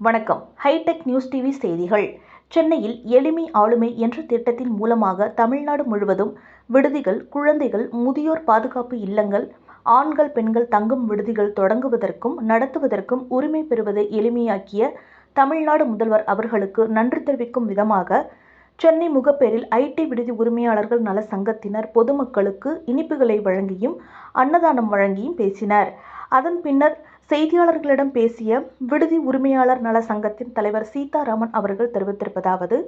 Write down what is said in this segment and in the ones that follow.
வணக்கம். Hitech news TV செய்திகள். சென்னையில் எளிமை ஆளுமை என்ற திட்டத்தின் மூலமாக தமிழ்நாடு முழுவதும் விடுதிகள் குழந்தைகள் முதியோர் பாதுகாப்பு இல்லங்கள் ஆண்கள் பெண்கள் தங்கும் விடுதிகள் தொடங்குவதற்கும் நடத்துவதற்கும் உரிமை பெறுவதை எளிமையாக்கிய தமிழ்நாடு முதல்வர் அவர்களுக்கு நன்றி தெரிவிக்கும் விதமாக சென்னை முகப்பேரில் ஐடி விடுதி உரிமையாளர்கள் நல சங்கத்தினர் பொதுமக்களுக்கு இனிப்புகளை வழங்கியும் அன்னதானம் வழங்கியும் பேசினர். அதன் பின்னர் செய்தியாளர்களிடம் பேசிய விடுதி உரிமையாளர் நல சங்கத்தின் தலைவர் சீதாராமன் அவர்கள் தெரிவித்திருப்பதாவது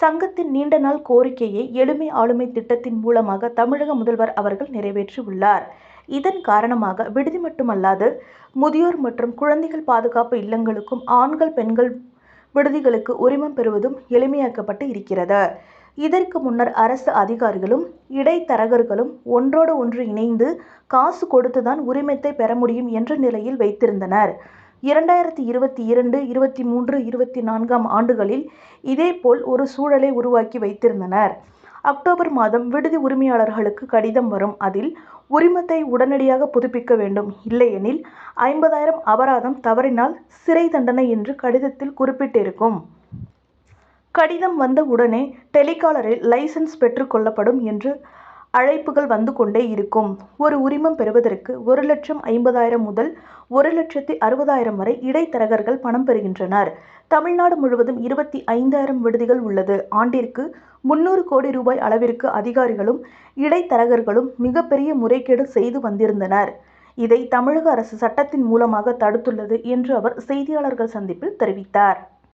சங்கத்தின் நீண்ட நாள் கோரிக்கையை எளிமை ஆளுமை திட்டத்தின் மூலமாக தமிழக முதல்வர் அவர்கள் நிறைவேற்றியுள்ளார். இதன் காரணமாக விடுதி மட்டுமல்லாது முதியோர் மற்றும் குழந்தைகள் பாதுகாப்பு இல்லங்களுக்கும் ஆண்கள் பெண்கள் விடுதிகளுக்கு உரிமம் பெறுவதும் எளிமையாக்கப்பட்டு இருக்கிறது. இதற்கு முன்னர் அரசு அதிகாரிகளும் இடைத்தரகர்களும் ஒன்றோடு ஒன்று இணைந்து காசு கொடுத்துதான் உரிமத்தை பெற முடியும் என்ற நிலையில் வைத்திருந்தனர். இரண்டாயிரத்தி இருபத்தி இரண்டு இருபத்தி மூன்று இருபத்தி நான்காம் ஆண்டுகளில் இதேபோல் ஒரு சூழலை உருவாக்கி வைத்திருந்தனர். அக்டோபர் மாதம் விடுதி உரிமையாளர்களுக்கு கடிதம் வரும். அதில் உரிமத்தை உடனடியாக புதுப்பிக்க வேண்டும். இல்லையெனில் ஐம்பதாயிரம் அபராதம் தவறினால் சிறை தண்டனை என்று கடிதத்தில் குறிப்பிட்டிருக்கும். கடிதம் வந்த உடனே டெலிகாலரில் லைசன்ஸ் பெற்றுக்கொள்ளப்படும் என்று அழைப்புகள் வந்து கொண்டே இருக்கும். ஒரு உரிமம் பெறுவதற்கு ஒரு லட்சம் ஐம்பதாயிரம் முதல் ஒரு லட்சத்தி அறுபதாயிரம் வரை இடைத்தரகர்கள் பணம் பெறுகின்றனர். தமிழ்நாடு முழுவதும் இருபத்தி ஐந்தாயிரம் விடுதிகள் உள்ளது. ஆண்டிற்கு முன்னூறு கோடி ரூபாய் அளவிற்கு அதிகாரிகளும் இடைத்தரகர்களும் மிகப்பெரிய முறைகேடு செய்து வந்திருந்தனர். இதை தமிழக அரசு சட்டத்தின் மூலமாக தடுத்துள்ளது என்று அவர் செய்தியாளர்கள் சந்திப்பில் தெரிவித்தார்.